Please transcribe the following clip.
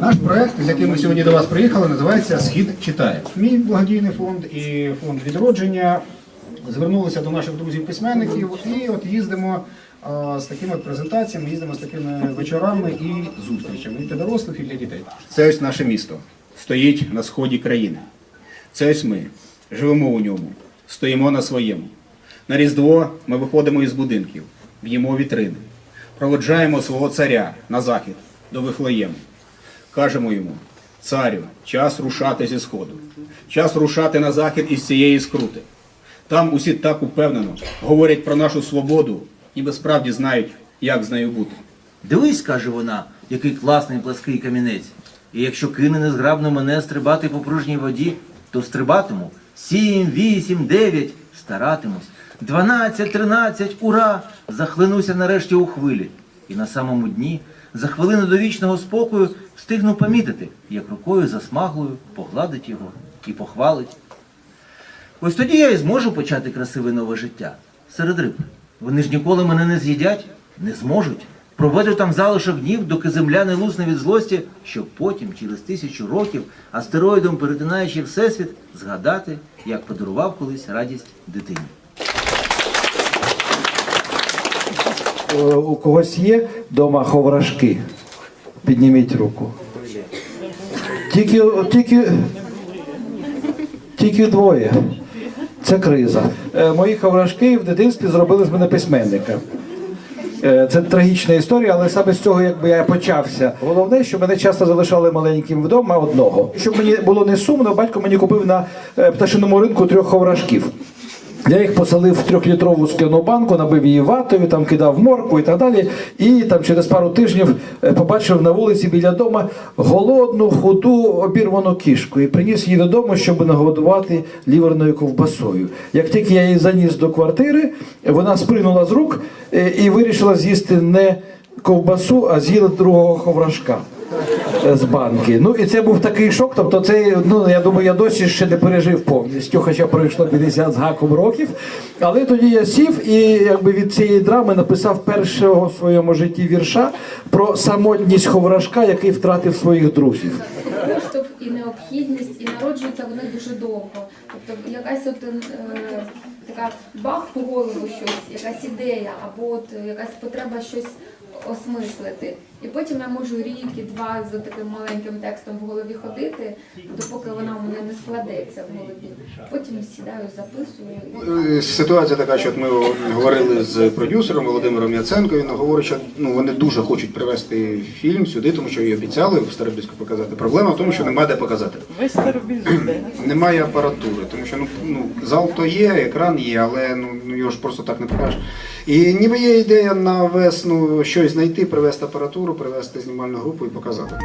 Наш проект, з яким ми сьогодні до вас приїхали, називається Схід читає. Мій благодійний фонд і фонд відродження звернулися до наших друзів-письменників і от їздимо з такими презентаціями, їздимо з такими вечорами і зустрічами і для дорослих, і для дітей. Це ось наше місто. Стоїть на сході країни. Це ось ми живемо у ньому, стоїмо на своєму. На Різдво ми виходимо із будинків, б'ємо вітрини, проводжаємо свого царя на захід до Вифлеєму. Кажемо йому, царю, час рушати зі сходу, час рушати на захід із цієї скрути. Там усі так упевнено говорять про нашу свободу, ніби справді знають, як з нею бути. Дивись, каже вона, який класний плаский камінець. І якщо кине незграбно мене стрибати по пружній воді, то стрибатиму сім, вісім, дев'ять, старатимусь. Дванадцять, тринадцять, ура! Захлинуся нарешті у хвилі. І на самому дні, за хвилину до вічного спокою, встигну помітити, як рукою засмаглою погладить його і похвалить. Ось тоді я і зможу почати красиве нове життя серед риб. Вони ж ніколи мене не з'їдять, не зможуть. Проведу там залишок днів, доки земля не лусне від злості, щоб потім, через тисячу років, астероїдом перетинаючи всесвіт, згадати, як подарував колись радість дитині. У когось є вдома ховрашки? Підніміть руку. Тільки, тільки, тільки двоє. Це криза. Е, Мої ховрашки в дитинстві зробили з мене письменника. Е, Це трагічна історія, але саме з цього якби я почався. Головне, що мене часто залишали маленьким вдома одного. Щоб мені було не сумно, батько мені купив на е, пташиному ринку трьох ховрашків. Я їх поселив в трьохлітрову скляну банку, набив її ватою, там кидав морку і так далі. І там через пару тижнів е, побачив на вулиці біля дома голодну, худу, обірвану кішку і приніс її додому, щоб нагодувати ліверною ковбасою. Як тільки я її заніс до квартири, вона спринула з рук е, і вирішила з'їсти не ковбасу, а з'їла другого ховрашка з банки. Ну і це був такий шок. Тобто, це ну я думаю, я досі ще не пережив повністю, хоча пройшло 50 з гаком років. Але тоді я сів і якби від цієї драми написав першого в своєму житті вірша про самотність ховрашка, який втратив своїх друзів. поштовх і необхідність, і народжуються вони дуже довго. Тобто якась от е, така бах по голову щось, якась ідея, або от якась потреба щось осмислити. І потім я можу рік і два за таким маленьким текстом в голові ходити, допоки вона у мене не складеться в голові. Потім сідаю, записую. Е, Ситуація така, що от ми говорили з продюсером Володимиром Яценко. Він говорить, що ну вони дуже хочуть привезти фільм сюди, тому що її обіцяли в Старобільську показати. Проблема в тому, що немає де показати. Весь старобіль. Немає апаратури, тому що ну, ну зал то є, екран є, але ну ну, його ж просто так не покажеш. І ніби є ідея на весну щось знайти, привезти апаратуру, привезти знімальну групу і показати.